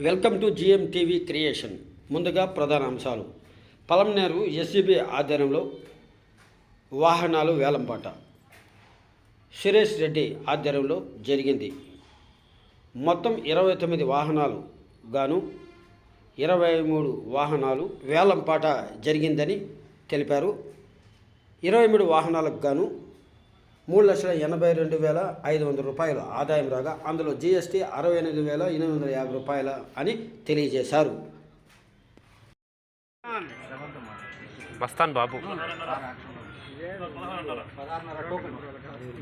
Welcome to GM TV Creation. ముందుగా ప్రధాన అంశాలు. పలంనేరు ఎస్సీబీ ఆధ్వర్యంలో వాహనాలు వేలంపాట. సురేష్ రెడ్డి ఆధ్వర్యంలో జరిగింది. మొత్తం ఇరవై తొమ్మిది వాహనాలు గాను ఇరవై మూడు వాహనాలు వేలంపాట జరిగిందని తెలిపారు. ఇరవై మూడు వాహనాలకు గాను మూడు లక్షల ఎనభై రెండు వేల ఐదు వందల రూపాయల ఆదాయం రాగా అందులో జీఎస్టీ అరవై ఎనిమిది వేల ఎనిమిది వందల యాభై రూపాయల అని తెలియజేశారు. బాబు.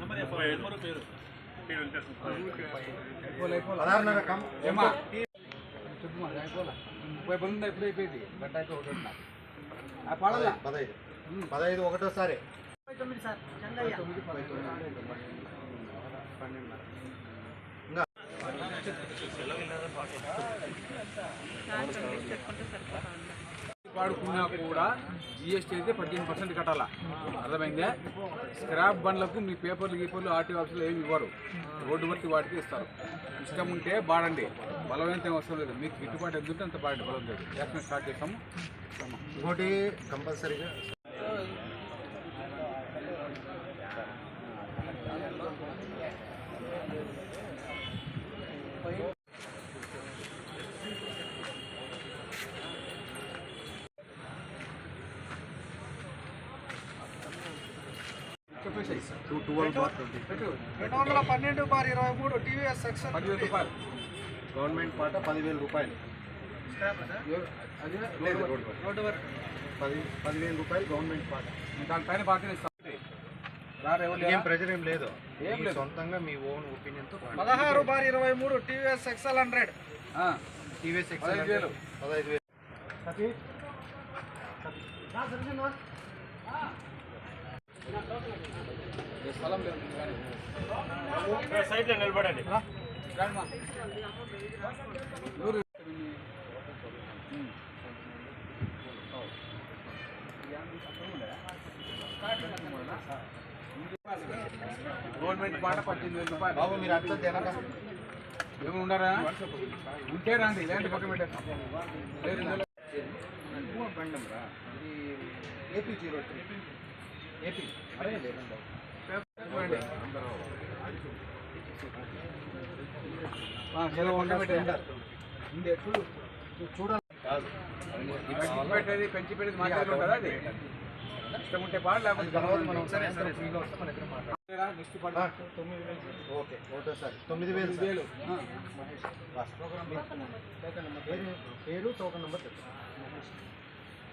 ముప్పై ఎప్పుడు అయిపోయింది గంట అయితే ఒకటి పదహైదు ఒకటోసారి. వాడుకున్నా కూడా జిఎస్టీ అయితే పద్దెనిమిది పర్సెంట్ కట్టాలా? అర్థమైందే? స్క్రాప్ బండ్లకు మీ పేపర్లు గీపర్లు ఆర్టీ ఆఫీసులు ఏమి ఇవ్వరు. రోడ్డు బట్టి వాటికి ఇస్తారు. ఇష్టం ఉంటే బాడండి. బలమైనంత ఏం అవసరం లేదు. మీకు గిట్టుబాటు ఎంత ఉంటే అంత బాడండి. బలం లేదు. యాక్షన్ స్టార్ట్ చేస్తాము. ఇంకోటి కంపల్సరీగా రెండు వందల పన్నెండు బార్ ఇరవై మూడు టీవీఎస్ సెక్షన్ గవర్నమెంట్ పాట పదివేల రూపాయలు. Road work. పది పదివేల రూపాయలు గవర్నమెంట్ పాట. దానిపైన లేరా? ప్రెజర్ ఏం లేదు. ఏం లేదు. సొంతంగా మీ ఓన్ ఒపీనియన్తో పదహారు బార్ ఇరవై మూడు టీవీఎస్ ఎక్సెల్ హండ్రెడ్. ఆ, టీవీఎస్ వేలు. పదహైదు వేలు. గవర్నమెంట్ పాట పద్దెనిమిది వేల రూపాయలు. బాబు మీరు అట్లా తినక. ఏమి ఉన్నారా ఉంటే రండి లేదంటే పక్కన పెట్టేస్తాం లేదు ఇందులో బండం రా ఏపీ జీరో త్రీ ఏపీ. చూడాలి. పెంచి పెట్టేది పెంచి పెట్టేది మాట్లాడడం కదా అది? ఇష్టం ఉంటే పాడు లేకపోతే మనం ఫ్రీగా వస్తే దగ్గర మాట్లాడాలి ఓకే ఒకటోసారి తొమ్మిది వేలు వేలు. పేరు టోకన్ నెంబర్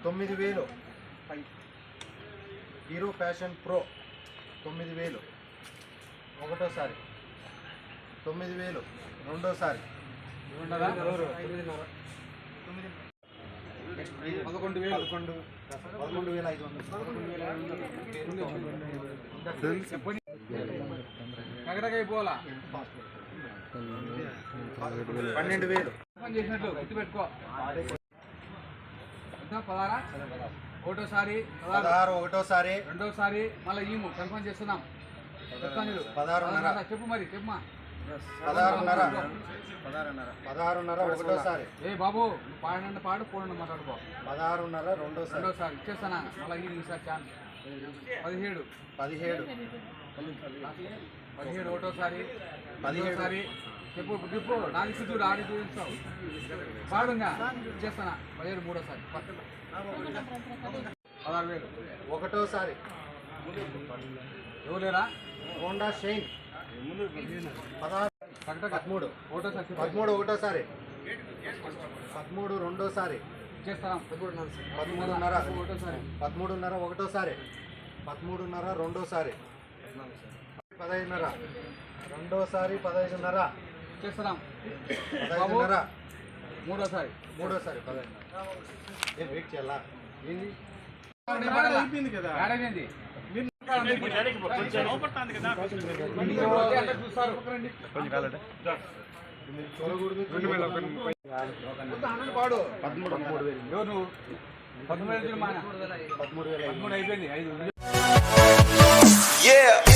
తొమ్మిది వేలు. హీరో ఫ్యాషన్ ప్రో తొమ్మిది వేలు. ఒకటోసారి. తొమ్మిది వేలు. రెండోసారి? పదకొండు వేలు. పదకొండు. పదకొండు వేల ఐదు వందలు. చెప్పండి పన్నెండు వేలు. చేసినట్లు గుర్తు పెట్టుకో ఎంత? పదారా ఒకటోసారి పదహారు ఒకటోసారి. రెండోసారి మళ్ళీ ఈము కన్ఫర్మ్ చేస్తున్నాం. పదహారున్నర. పదహారున్నర. చెప్పు మరి చెప్పమా పదహారున్నర. పదహారున్నర. ఒకటోసారి. ఏ బాబు పాడండి పాడు పోండి మాట్లాడుకో. పదహారున్నర రెండోసారి. రెండోసారి ఇచ్చేస్తానా మళ్ళీ ఈ ఈసారి ఛాన్స్ పదిహేడు. పదిహేడు. పదిహేడు ఒకటోసారి పదిహేడు. పదిహేడుసారి చెప్పు చెప్పు నాకు చూడు ఆడి చూపిస్తావు పాడుగా ఇచ్చేస్తానా పదిహేడు మూడోసారి. పదహారు వేలు. ఒకటోసారి. ఎవరు లేరా? Honda Shine. పదహారు. పదమూడు. ఒకటోసారి. పదమూడు ఒకటోసారి. పదమూడు రెండోసారి. ఇచ్చేస్తాను పదమూడున్నర. ఒకటోసారి. పదమూడున్నర ఒకటోసారి. పదమూడున్నర రెండోసారి. పదహైదున్నర. రెండోసారి పదహైదున్నర. ఇచ్చేస్తున్నాం పదహైదున్నర. మూడోసారి. మూడోసారి పదహైదున్నర. ఏం వెయిట్ చేయాలా? ఏంది? అయిపోయింది కదా. ఏడైంది చూస్తారు. పాడు పదమూడు పదమూడు వేలు ఎవరు నువ్వు పదమూడు వేలు మా పదమూడు వేల ఐదు పదమూడు అయిపోయింది. ఐదు Yeah.